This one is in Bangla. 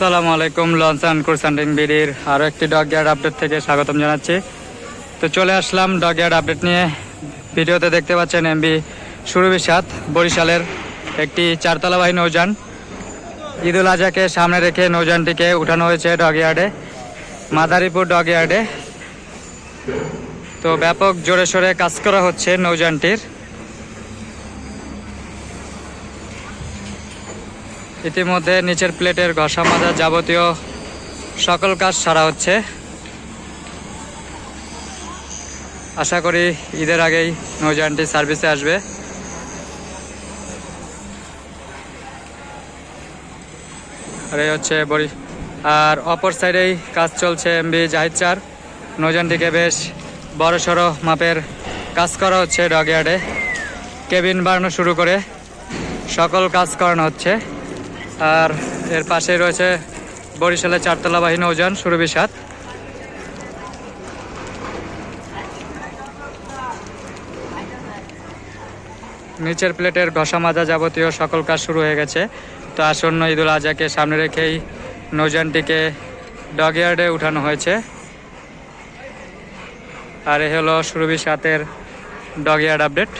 আসসালামু আলাইকুম, লঞ্চ অ্যান্ড কোর্সান্টিং বিডির আরও একটি ডগ ইয়ার্ড আপডেট থেকে স্বাগতম জানাচ্ছি। তো চলে আসলাম ডগ ইয়ার্ড আপডেট নিয়ে। ভিডিওতে দেখতে পাচ্ছেন এমবি সুরভি সাত বরিশালের একটি চারতলা বাহী নৌযান। ঈদুল আজহাকে সামনে রেখে নৌযানটিকে উঠানো হয়েছে ডগ ইয়ার্ডে, মাদারীপুর ডগ ইয়ার্ডে। তো ব্যাপক জোরে সোরে কাজ করা হচ্ছে নৌযানটির। ইতিমধ্যে নিচের প্লেটের ঘষা মাজা যাবতীয় সকল কাজ সারা হচ্ছে। আশা করি ঈদের আগেই নৌযানটি সার্ভিসে আসবে। আর এই হচ্ছে বড়ি। আর অপর সাইডেই কাজ চলছে এমবি জাহিদ চার নৌযানটিকে বেশ বড় সড়ো মাপের কাজ করা হচ্ছে ডগয়ার্ডে কেবিন বাড়ানো শুরু করে সকল কাজ করানো হচ্ছে। আর এর পাশেই রয়েছে বরিশালের চারতলা বাহিনী নৌযান, সুরভি সাত। নিচের প্লেটের ঘষা মাজা যাবতীয় সকল কাজ শুরু হয়ে গেছে। তো আসন্ন ঈদুল আজহাকে সামনে রেখেই নৌযানটিকে ডগয়ার্ডে উঠানো হয়েছে। আর এ হলো সুরভি সাতের ডগয়ার্ড আপডেট।